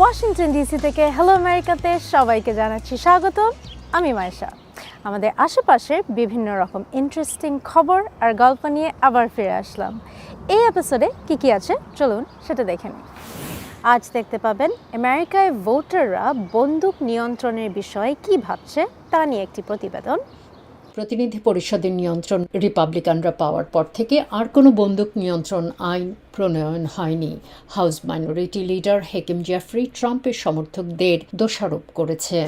Washington DC থেকে hello আমেরিকাতে সবাইকে জানাচ্ছি স্বাগত আমি মায়েশা। আমাদের আশেপাশে বিভিন্ন রকম ইন্টারেস্টিং খবর আর গল্প নিয়ে আবার ফিরে আসলাম। এই এপিসোডে কী কী আছে? চলুন সেটা দেখে নিই। আজ দেখতে পাবেন আমেরিকায় ভোটাররা বন্দুক নিয়ন্ত্রণের বিষয়ে কী ভাবছে তা নিয়ে একটি প্রতিবেদন। প্রতিনিধি পরিষদের নিয়ন্ত্রণ রিপাবলিকানরা পাওয়ার পর থেকে আর কোনো বন্দুক নিয়ন্ত্রণ আইন প্রণয়ন হয়নি। House minority leader Hakeem Jeffries ট্রাম্পের সমর্থকদের দোষারোপ করেছেন।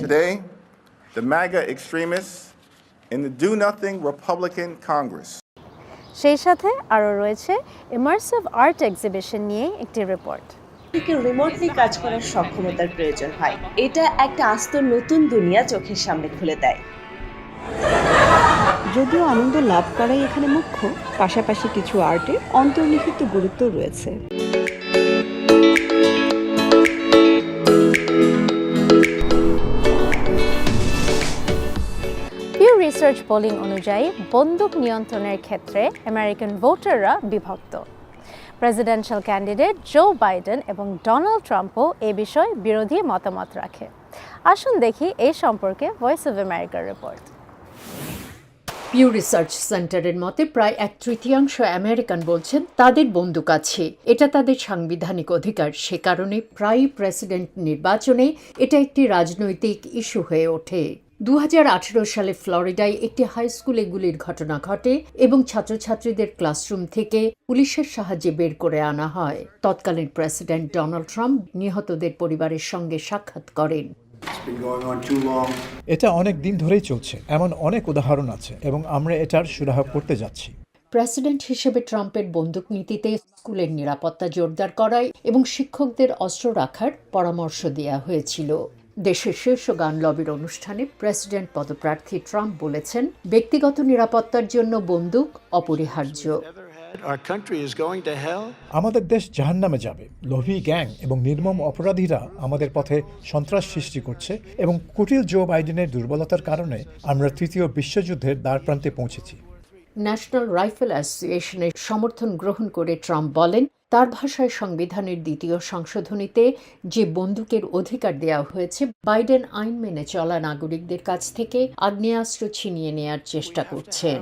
সেই সাথে আরও রয়েছে ইমার্সিভ আর্ট এক্সিবিশন নিয়ে একটি রিপোর্ট থেকে রিমোটলি কাজ করার সক্ষমতার প্রয়োজন হয়। এটা একটা আস্ত নতুন দুনিয়া চোখের সামনে খুলে দেয়। যদিও আনন্দ লাভ করাই এখানে মুখ্য, পাশাপাশি কিছু আর্টে অন্তর্নিহিত গুরুত্ব রয়েছে। রিসার্চ পোলিং অনুযায়ী বন্দুক নিয়ন্ত্রণের ক্ষেত্রে আমেরিকান ভোটাররা বিভক্ত। প্রেসিডেন্সিয়াল ক্যান্ডিডেট জো বাইডেন এবং ডোনাল্ড ট্রাম্পও এ বিষয়ে বিরোধী মতামত রাখে। আসুন দেখি এই সম্পর্কে ভয়েস অফ আমেরিকার রিপোর্ট পিউ রিসার্চ সেন্টারের মতে প্রায় এক তৃতীয়াংশ আমেরিকান বলছেন তাদের বন্দুক আছে। এটা তাদের সাংবিধানিক অধিকার। সে কারণে প্রায়ই প্রেসিডেন্ট নির্বাচনে এটা একটি রাজনৈতিক ইস্যু হয়ে ওঠে। দু হাজার আঠেরো সালে ফ্লোরিডায় একটি হাই স্কুলে গুলির ঘটনা ঘটে এবং ছাত্রছাত্রীদের ক্লাসরুম থেকে পুলিশের সাহায্যে বের করে আনা হয়। তৎকালীন প্রেসিডেন্ট ডোনাল্ড ট্রাম্প নিহতদের পরিবারের সঙ্গে সাক্ষাৎ করেন। এটা অনেক দিন ধরেই চলছে এমন অনেক উদাহরণ আছে এবং আমরা এটার সুরাহা করতে যাচ্ছি। প্রেসিডেন্ট হিসেবে ট্রাম্পের বন্দুক নীতিতে স্কুলের নিরাপত্তা জোরদার করায় এবং শিক্ষকদের অস্ত্র রাখার পরামর্শ দেওয়া হয়েছিল। দেশের শীর্ষ গান লবির অনুষ্ঠানে প্রেসিডেন্ট পদপ্রার্থী ট্রাম্প বলেছেন ব্যক্তিগত নিরাপত্তার জন্য বন্দুক অপরিহার্য। Our country is going to hell. আমাদের দেশ জাহান্নামে যাবে। লোভী গ্যাং এবং নির্মম অপরাধীরা আমাদের পথে সন্ত্রাস সৃষ্টি করছে এবং কুটিল জো বাইডেনের দুর্বলতার কারণে আমরা তৃতীয় বিশ্বযুদ্ধের দ্বারপ্রান্তে পৌঁছেছি। ন্যাশনাল রাইফেল অ্যাসোসিয়েশনের সমর্থন গ্রহণ করে ট্রাম্প বলেন তার ভাষায় সংবিধানের দ্বিতীয় সংশোধনীতে যে বন্দুকের অধিকার দেওয়া হয়েছে বাইডেন আইন মেনে চলা নাগরিকদের কাছ থেকে আগ্নেয়াস্ত্র ছিনিয়ে নেয়ার চেষ্টা করছেন।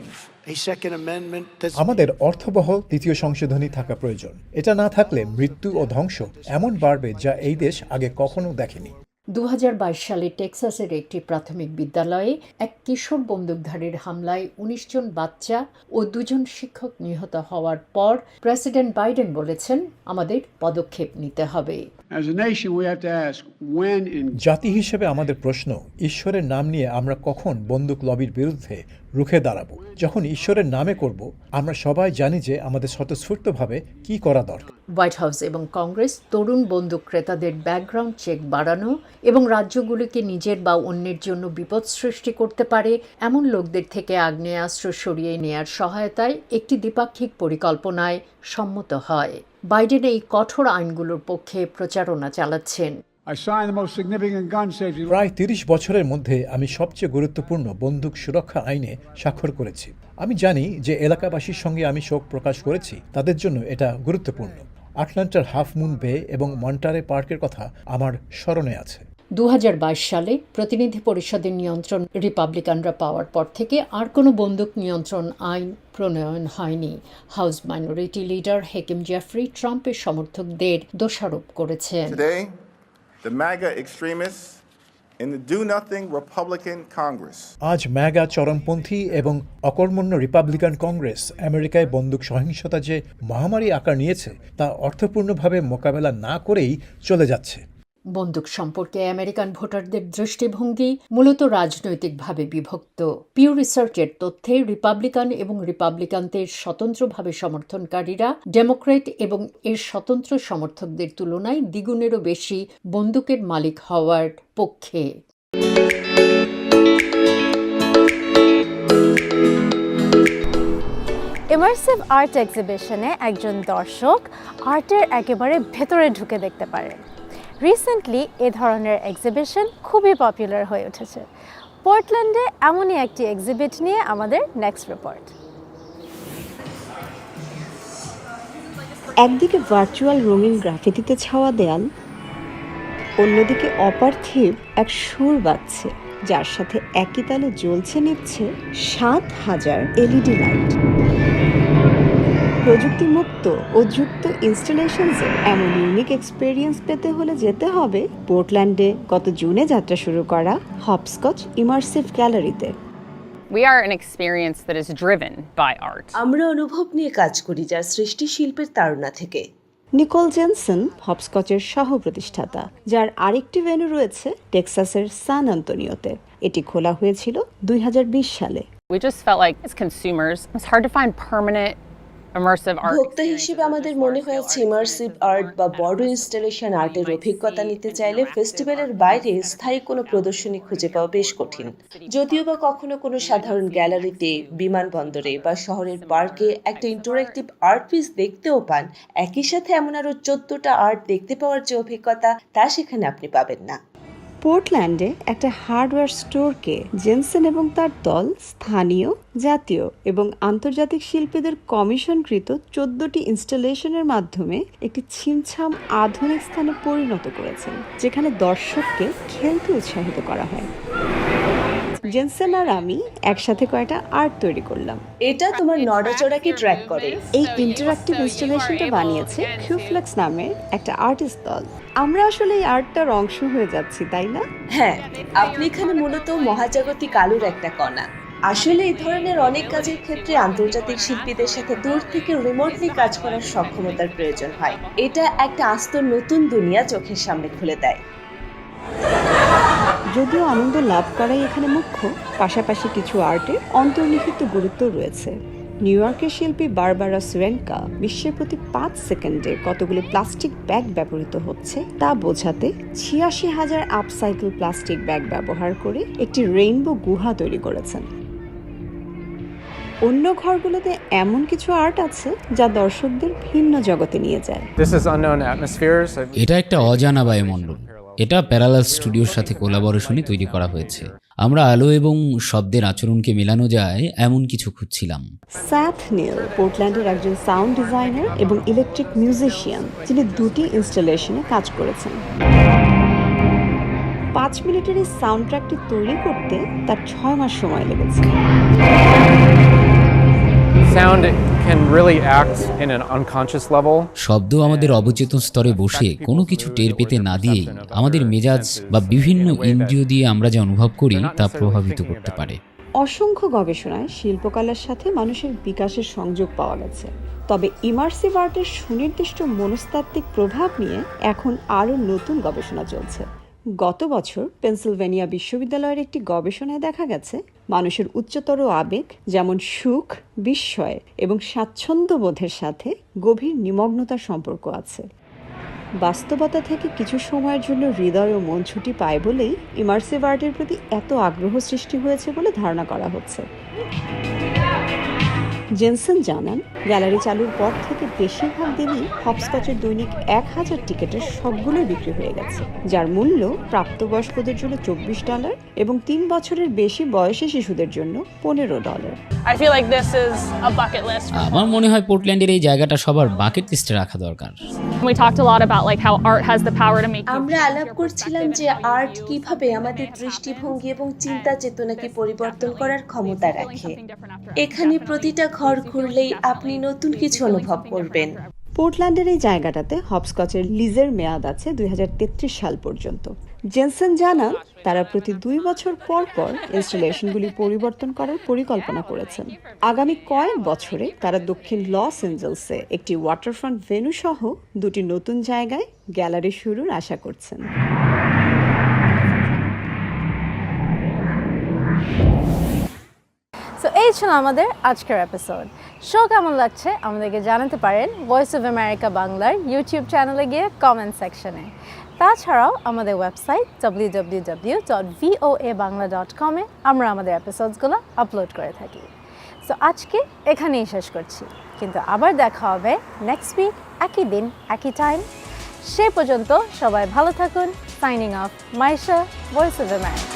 আমাদের অর্থবহ তৃতীয় সংশোধনী থাকা প্রয়োজন। এটা না থাকলে মৃত্যু ও ধ্বংস এমন বাড়বে যা এই দেশ আগে কখনো দেখেনি। দু হাজার বাইশ সালে টেক্সাসের একটি প্রাথমিক বিদ্যালয়ে এক কিশোর বন্দুকধারীর হামলায় উনিশ জন বাচ্চা ও দুজন শিক্ষক নিহত হওয়ার পর প্রেসিডেন্ট বাইডেন বলেছেন আমাদের পদক্ষেপ নিতে হবে। As a nation, we have to ask when and জাতি হিসেবে আমাদের প্রশ্ন ঈশ্বরের নাম নিয়ে আমরা কখন বন্দুক লবির বিরুদ্ধে রুখে দাঁড়াবো? যখন ঈশ্বরের নামে করব আমরা সবাই জানি যে আমাদের স্বতঃস্ফূর্তভাবে কি করা দরকার। হোয়াইট হাউস এবং কংগ্রেস তরুণ বন্দুক ক্রেতাদের ব্যাকগ্রাউন্ড চেক বাড়ানো এবং রাজ্যগুলিকে নিজের বা অন্যের জন্য বিপদ সৃষ্টি করতে পারে এমন লোকদের থেকে আগ্নেয়াস্ত্র সরিয়ে নেয়ার সহায়তায় একটি দ্বিপাক্ষিক পরিকল্পনায় সম্মত হয়। বাইডেন এই কঠোর আইনগুলোর পক্ষে প্রচারণা চালাচ্ছেন. প্রায় তিরিশ বছরের মধ্যে আমি সবচেয়ে গুরুত্বপূর্ণ বন্দুক সুরক্ষা আইনে স্বাক্ষর করেছি। আমি জানি যে এলাকাবাসীর সঙ্গে আমি শোক প্রকাশ করেছি তাদের জন্য এটা গুরুত্বপূর্ণ। আটলান্টার হাফ মুন বে এবং মন্টারে পার্কের কথা আমার স্মরণে আছে। দু হাজার বাইশ সালে প্রতিনিধি পরিষদের নিয়ন্ত্রণ রিপাবলিকানরা পাওয়ার পর থেকে আর কোনো বন্দুক নিয়ন্ত্রণ আইন প্রণয়ন হয়নি। House minority leader Hakeem Jeffries ট্রাম্পের সমর্থকদের দোষারোপ করেছেন। Today, the MAGA extremists আজ ম্যাগা চরমপন্থী এবং অকর্মণ্য রিপাবলিকান কংগ্রেস আমেরিকায় বন্দুক সহিংসতা যে মহামারী আকার নিয়েছে, তা অর্থপূর্ণভাবে মোকাবেলা না করেই চলে যাচ্ছে। বন্দুক সম্পর্কে আমেরিকান ভোটারদের দৃষ্টিভঙ্গি মূলত রাজনৈতিকভাবে বিভক্ত। পিউ রিসার্চের তথ্যে রিপাবলিকান এবং রিপাবলিকানদের স্বতন্ত্রভাবে সমর্থনকারীরা ডেমোক্রেট এবং এর স্বতন্ত্র সমর্থকদের তুলনায় দ্বিগুণেরও বেশি বন্দুকের মালিক হওয়ার পক্ষে। ইমার্সিভ আর্ট এক্সিবিশনে একজন দর্শক আর্টের একেবারে ভেতরে ঢুকে দেখতে পারে। রিসেন্টলি এ ধরনের এক্সিবিশন খুবই পপুলার হয়ে উঠেছে। পোর্টল্যান্ডে এমনই একটি এক্সিবিট নিয়ে আমাদের নেক্সট রিপোর্ট একদিকে ভার্চুয়াল রঙিন গ্রাফিতিতে ছাওয়া দেয়াল, অন্যদিকে অপার্থিব এক সুর বাজছে, যার সাথে একই তালে জ্বলছে নিচ্ছে সাত হাজার এলইডি লাইট। প্রযুক্তি মুক্ত ও যুক্ত ইনস্টলেশনসে এমন ইউনিক এক্সপেরিয়েন্স পেতে হলে যেতে হবে পোর্টল্যান্ডে গত জুনে যাত্রা শুরু করা হপস্কচ ইমার্সিভ গ্যালারিতে We are an experience that is driven by art. আমরা অনুভব নিয়ে কাজ করি যার সৃষ্টি শিল্পের তাড়না থেকে নিকোল জেনসন হপস্কচের সহ প্রতিষ্ঠাতা যার আরেকটি ভেন্যু রয়েছে টেক্সাসের সান আন্তনিওতে এটি খোলা হয়েছিল দুই হাজার বিশ সালে We just felt like as consumers, it's hard to find permanent. ভোক্তা হিসেবে আমাদের মনে হয়েছে ইমার্সিভ আর্ট বা বড় ইনস্টলেশন আর্টের অভিজ্ঞতা নিতে চাইলে ফেস্টিভ্যালের বাইরে স্থায়ী কোনো প্রদর্শনী খুঁজে পাওয়া বেশ কঠিন। যদিও বা কখনো কোনো সাধারণ গ্যালারিতে বিমানবন্দরে বা শহরের পার্কে একটা ইন্টারেক্টিভ আর্ট পিস দেখতেও পান একই সাথে এমন আরও চোদ্দটা আর্ট দেখতে পাওয়ার যে অভিজ্ঞতা তা সেখানে আপনি পাবেন না। পোর্টল্যান্ডে একটা হার্ডওয়্যার স্টোরকে জেনসেন এবং তার দল স্থানীয়, জাতীয় এবং আন্তর্জাতিক শিল্পীদের কমিশনকৃত চোদ্দটি ইনস্টলেশনের মাধ্যমে একটি ছিমছাম আধুনিক স্থানে পরিণত করেছেন, যেখানে দর্শককে খেলতে উৎসাহিত করা হয়। জেনসেন আর আমি একসাথে কয়েকটা আর্ট তৈরি করলাম। এটা তোমার নড়াচড়াকে ট্র্যাক করে। এই ইন্টারাক্টিভ ইনস্টলেশনটা বানিয়েছে কিউফ্লেক্স নামের একটা আর্টিস্ট দল। আমরা আসলে এই আর্টটার অংশ হয়ে যাচ্ছি তাই না? হ্যাঁ আপনি এখানে মূলত মহাজাগতিক আলোর একটা কণা। আসলে এই ধরনের অনেক কাজের ক্ষেত্রে আন্তর্জাতিক শিল্পীদের সাথে দূর থেকে রিমোটলি কাজ করার সক্ষমতার প্রয়োজন হয়। এটা একটা আস্ত নতুন দুনিয়া চোখের সামনে খুলে দেয়। যদিও আনন্দ লাভ করাই এখানে মুখ্য পাশাপাশি কিছু আর্টের অন্তর্নিহিত গুরুত্ব রয়েছে। নিউ ইয়র্কের শিল্পী বারবারা সুরেনকা বিশ্বের প্রতি পাঁচ সেকেন্ডে কতগুলি প্লাস্টিক ব্যাগ ব্যবহৃত হচ্ছে তা বোঝাতে ছিয়াশি হাজার আপসাইকেল প্লাস্টিক ব্যাগ ব্যবহার করে একটি রেইনবো গুহা তৈরি করেছেন। অন্য ঘরগুলোতে এমন কিছু আর্ট আছে যা দর্শকদের ভিন্ন জগতে নিয়ে যায়। এটা একটা অজানা বায়ুমণ্ডল। এটা প্যারালাল স্টুডিওর সাথে কোলাবরেশনে তৈরি করা হয়েছে। আমরা আলো এবং শব্দের আচরণকে মেলানো যায়, এমন কিছু খুঁজছিলাম। স্যাথ পোর্টল্যান্ডের একজন সাউন্ড ডিজাইনার এবং ইলেকট্রিক মিউজিশিয়ান, যিনি দুটি ইনস্টলেশনে কাজ করেছেন। পাঁচ মিনিটের এই সাউন্ড ট্র্যাকটি তৈরি করতে তার ছয় মাস সময় লেগেছে। Sound can really act in an unconscious level. শব্দ আমাদের অবচেতন স্তরে বসে কোনো কিছু টের পেতে না দিয়ে আমাদের মেজাজ বা বিভিন্ন ইন্দ্রিয় দিয়ে আমরা যা অনুভব করি তা প্রভাবিত করতে পারে। অসংখ্য গবেষণায় শিল্পকলার সাথে মানুষের বিকাশের সংযোগ পাওয়া গেছে। তবে ইমার্সিভ আর্টের সুনির্দিষ্ট মনস্তাত্ত্বিক প্রভাব নিয়ে এখন আরও নতুন গবেষণা চলছে। গত বছর পেনসিলভেনিয়া বিশ্ববিদ্যালয়ের একটি গবেষণায় দেখা গেছে মানুষের উচ্চতর আবেগ, যেমন সুখ, বিস্ময় এবং স্বাচ্ছন্দ্য বোধের সাথে গভীর নিমগ্নতার সম্পর্ক আছে। বাস্তবতা থেকে কিছু সময়ের জন্য হৃদয় ও মন ছুটি পায় বলেই ইমার্সিভ আর্টের প্রতি এত আগ্রহ সৃষ্টি হয়েছে বলে ধারণা করা হচ্ছে। জেনসন জানান গ্যালারি চালুর পর থেকে বেশিরভাগ দিনই হপস্কচের দৈনিক এক হাজার টিকিটের সবগুলোই বিক্রি হয়ে গেছে যার মূল্য প্রাপ্তবয়স্কদের জন্য চব্বিশ ডলার এবং তিন বছরের বেশি বয়সী শিশুদের জন্য পনেরো ডলার. আমার মনে হয় পোর্টল্যান্ডের এই জায়গাটা সবার বাকেট লিস্টে রাখা দরকার। আমরা আলাপ করছিলাম যে আর্ট কীভাবে আমাদের দৃষ্টিভঙ্গি এবং চিন্তা চেতনাকে পরিবর্তন করার ক্ষমতা রাখে। এখানে প্রতিটা ঘর ঘুরলেই আপনি নতুন কিছু অনুভব করবেন। পোর্টল্যান্ডের এই জায়গাটাতে হপস্কচের লিজের মেয়াদ আছে দুই হাজার তেত্রিশ সাল পর্যন্ত। জেনসন জানান, তারা প্রতি দুই বছর পর পর ইনস্টলেশনগুলি পরিবর্তন করার পরিকল্পনা করেছেন। আগামী কয়েক বছরে তারা দক্ষিণ লস এঞ্জেলসে একটি ওয়াটারফ্রন্ট ভেন্যু সহ দুটি নতুন জায়গায় গ্যালারি শুরুর আশা করছেন। সো এই ছিল আমাদের আজকের এপিসোড শো কেমন লাগছে আমাদেরকে জানাতে পারেন ভয়েস অফ আমেরিকা বাংলার ইউটিউব চ্যানেলে গিয়ে কমেন্ট সেকশনে তাছাড়াও আমাদের website W W W dot VOA Bangla dot কমে আমরা আমাদের এপিসোডসগুলো আপলোড করে থাকি। সো আজকে এখানেই শেষ করছি। কিন্তু আবার দেখা হবে নেক্সট উইক একই দিন, একই টাইম সে পর্যন্ত সবাই ভালো থাকুন। Signing off Maisha voice of America